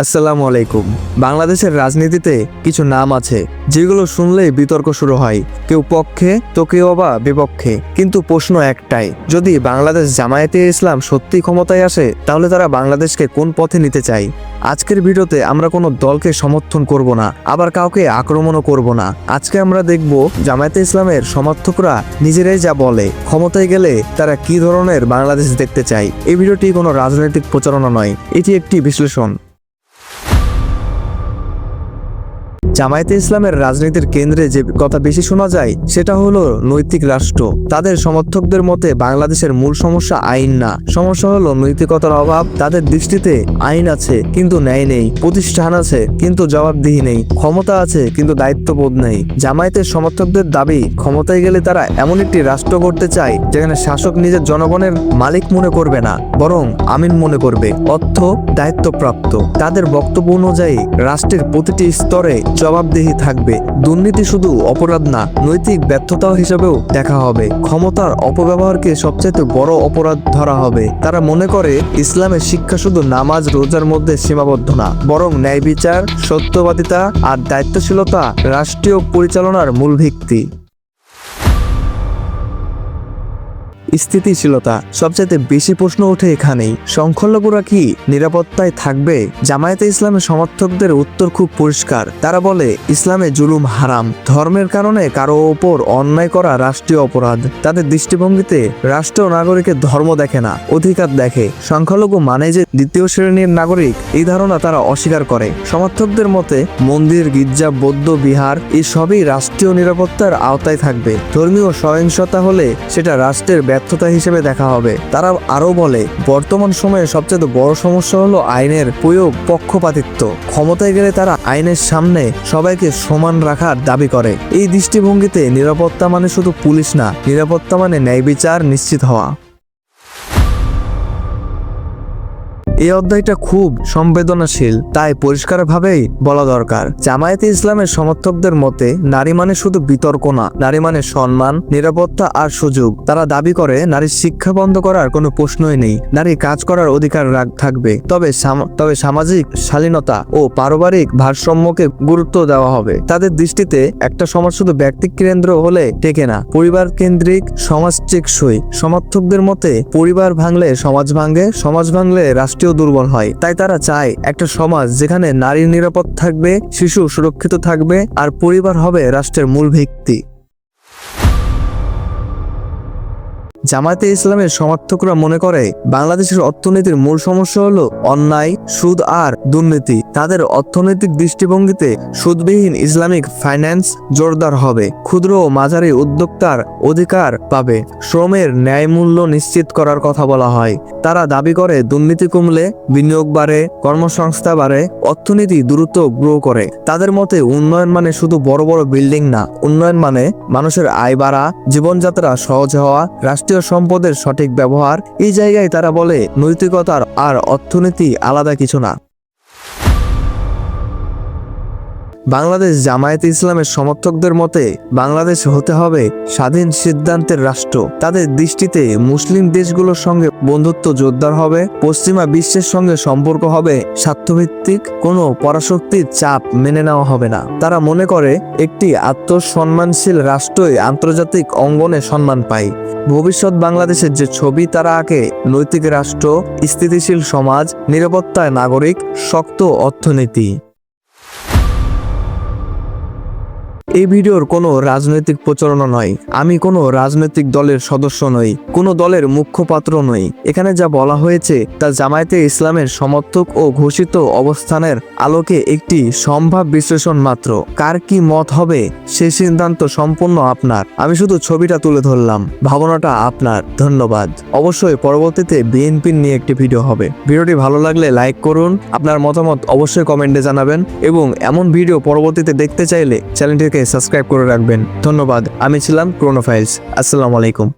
আসসালামু আলাইকুম। বাংলাদেশের রাজনীতিতে কিছু নাম আছে, যেগুলো শুনলেই বিতর্ক শুরু হয়। কেউ পক্ষে, তো কেউ বা বিপক্ষে। কিন্তু প্রশ্ন একটাই, যদি বাংলাদেশ জামায়াতে ইসলাম সত্যি ক্ষমতায় আসে, তাহলে তারা বাংলাদেশকে কোন পথে নিতে চায়? আজকের ভিডিওতে আমরা কোনো দলকে সমর্থন করব না, আবার কাউকে আক্রমণও করব না। আজকে আমরা দেখব জামায়াতে ইসলামের সমর্থকরা নিজেরাই যা বলে, ক্ষমতায় গেলে তারা কি ধরনের বাংলাদেশ দেখতে চায়। এই ভিডিওটি কোনো রাজনৈতিক প্রচারণা নয়, এটি একটি বিশ্লেষণ। জামায়াতে ইসলামের রাজনীতির কেন্দ্রে যে কথা বেশি শোনা যায়, সেটা হলো নৈতিক রাষ্ট্র। তাদের সমর্থকদের মতে বাংলাদেশের মূল সমস্যা আইন না। সমস্যা হলো নৈতিকতার অভাব। তাদের দৃষ্টিতে আইন আছে, কিন্তু ন্যায় নেই। প্রতিষ্ঠান আছে, কিন্তু জবাবদিহি নেই। ক্ষমতা আছে, কিন্তু দায়িত্ববোধ নেই। জামায়াতের সমর্থকদের দাবি, ক্ষমতায় গেলে তারা এমন একটি রাষ্ট্র করতে চায়, যেখানে শাসক নিজের জনগণের মালিক মনে করবে না, বরং আমিন মনে করবে। অর্থ দায়িত্বপ্রাপ্ত। তাদের বক্তব্য অনুযায়ী, রাষ্ট্রের প্রতিটি স্তরে জবাবদিহি থাকবে। দুর্নীতি শুধু অপরাধ না, নৈতিক ব্যর্থতা হিসেবেও দেখা হবে। ক্ষমতার অপব্যবহারকে সবচেয়ে বড় অপরাধ ধরা হবে। তারা মনে করে ইসলামের শিক্ষা শুধু নামাজ, রোজার মধ্যে সীমাবদ্ধ না, বরং ন্যায় বিচার সত্যবাদিতা আর দায়িত্বশীলতা রাষ্ট্রীয় পরিচালনার মূল ভিত্তি। স্থিতিশীলতা সবচাইতে বেশি প্রশ্ন ওঠে এখানেই। সংখ্যালঘুরা কি নিরাপত্তায় থাকবে? জামায়াতে ইসলামের সমর্থকদের উত্তর খুব পরিষ্কার। তারা বলে, ইসলামে জুলুম হারাম। ধর্মের কারণে কারও ওপর অন্যায় করা রাষ্ট্রীয় অপরাধ। তাদের দৃষ্টিভঙ্গিতে রাষ্ট্র নাগরিকের ধর্ম দেখে না, অধিকার দেখে। সংখ্যালঘু মানে যে দ্বিতীয় শ্রেণির নাগরিক, এই ধারণা তারা অস্বীকার করে। সমর্থকদের মতে, মন্দির, গির্জা, বৌদ্ধ, বিহার এই সবই রাষ্ট্রীয় নিরাপত্তার আওতায় থাকবে। ধর্মীয় সহিংসতা হলে সেটা রাষ্ট্রের ব্যর্থতা হিসেবে দেখা হবে। তারা আরও বলে, বর্তমান সময়ে সবচেয়ে বড় সমস্যা হলো আইনের প্রয়োগ পক্ষপাতিত্ব। ক্ষমতায় গেলে তারা আইনের সামনে সবাইকে সমান রাখার দাবি করে। এই দৃষ্টিভঙ্গিতে নিরাপত্তা মানে শুধু পুলিশ না, নিরাপত্তা মানে ন্যায় বিচার নিশ্চিত হওয়া। এই অধ্যায়টা খুব সংবেদনশীল তাই পরিষ্কারভাবেই বলা দরকার। জামায়াতে ইসলামের সমর্থকদের মতে, নারী মানে শুধু বিতর্ক না, নারী মানে সম্মান, নিরাপত্তা আর সুযোগ। তারা দাবি করে, নারীর শিক্ষা বন্ধ করার কোনো প্রশ্নই নেই, নারী কাজ করার অধিকার রাখ, থাকবে। তবে তবে সামাজিক শালীনতা ও পারিবারিক ভারসাম্যকে গুরুত্ব দেওয়া হবে। তাদের দৃষ্টিতে একটা সমাজ শুধু ব্যক্তি কেন্দ্র হলে টেকে না, পরিবার কেন্দ্রিক, সমাজ টেকসই। সমর্থকদের মতে, পরিবার ভাঙলে সমাজ ভাঙে, সমাজ ভাঙলে রাষ্ট্রীয় দুর্বল হয়। তাই তারা চায় একটা সমাজ যেখানে নারী নিরাপদ থাকবে, শিশু সুরক্ষিত থাকবে, আর পরিবার হবে রাষ্ট্রের মূল ভিত্তি। জামায়াতে ইসলামের সমর্থকরা মনে করে, বাংলাদেশের অর্থনীতির মূল সমস্যা হলো অন্যায়, সুদ আর দুর্নীতি। তাদের অর্থনৈতিক দৃষ্টিভঙ্গিতে সুদবিহীন ইসলামিক ফাইন্যান্স জোরদার হবে। ক্ষুদ্র ও মাঝারি উদ্যোক্তার অধিকার পাবে। শ্রমের ন্যায় মূল্য নিশ্চিত করার কথা বলা হয়। তারা দাবি করে, দুর্নীতি কমলে বিনিয়োগ বাড়ে, কর্মসংস্থা বাড়ে, অর্থনীতি দ্রুত গ্রো করে। তাদের মতে, উন্নয়ন মানে শুধু বড় বড় বিল্ডিং না, উন্নয়ন মানে মানুষের আয় বাড়া, জীবনযাত্রা সহজ হওয়া রাষ্ট্রীয় সম্পদের সঠিক ব্যবহার এই জায়গায় তারা বলে নৈতিকতার আর অর্থনীতি আলাদা কিছু না। বাংলাদেশ জামায়াতে ইসলামের সমর্থকদের মতে, বাংলাদেশ হতে হবে স্বাধীন সিদ্ধান্তের রাষ্ট্র। তাদের দৃষ্টিতে মুসলিম দেশগুলোর সঙ্গে বন্ধুত্ব জোরদার হবে, পশ্চিমা বিশ্বের সঙ্গে সম্পর্ক হবে, স্বার্থভিত্তিক কোনো পরাশক্তির চাপ মেনে নেওয়া হবে না। তারা মনে করে, একটি আত্মসম্মানশীল রাষ্ট্রই আন্তর্জাতিক অঙ্গনে সম্মান পায়। ভবিষ্যৎ বাংলাদেশের যে ছবি তারা আঁকে, নৈতিক রাষ্ট্র, স্থিতিশীল সমাজ, নিরাপত্তায় নাগরিক, শক্ত অর্থনীতি। এই ভিডিওর কোনো রাজনৈতিক প্রচারণা নয়। আমি কোনো রাজনৈতিক দলের সদস্য নই, কোনো দলের মুখ্যপাত্র নই। এখানে যা বলা হয়েছে, তা জামায়াতে ইসলামের সমর্থক ও ঘোষিত অবস্থানের আলোকে একটি সম্ভাব বিশ্লেষণ মাত্র। কার কি মত হবে, সে সিদ্ধান্ত সম্পূর্ণ আপনার। আমি শুধু ছবিটা তুলে ধরলাম। ভাবনাটা আপনার। ধন্যবাদ। অবশ্যই পরবর্তীতে বিএনপির নিয়ে একটি ভিডিও হবে। ভিডিওটি ভালো লাগলে লাইক করুন। আপনার মতামত অবশ্যই কমেন্টে জানাবেন এবং এমন ভিডিও পরবর্তীতে দেখতে চাইলে চ্যানেলটিকে সাবস্ক্রাইব করে রাখবেন। ধন্যবাদ। আমি ছিলাম ক্রোনোফাইলস। আসসালামু আলাইকুম।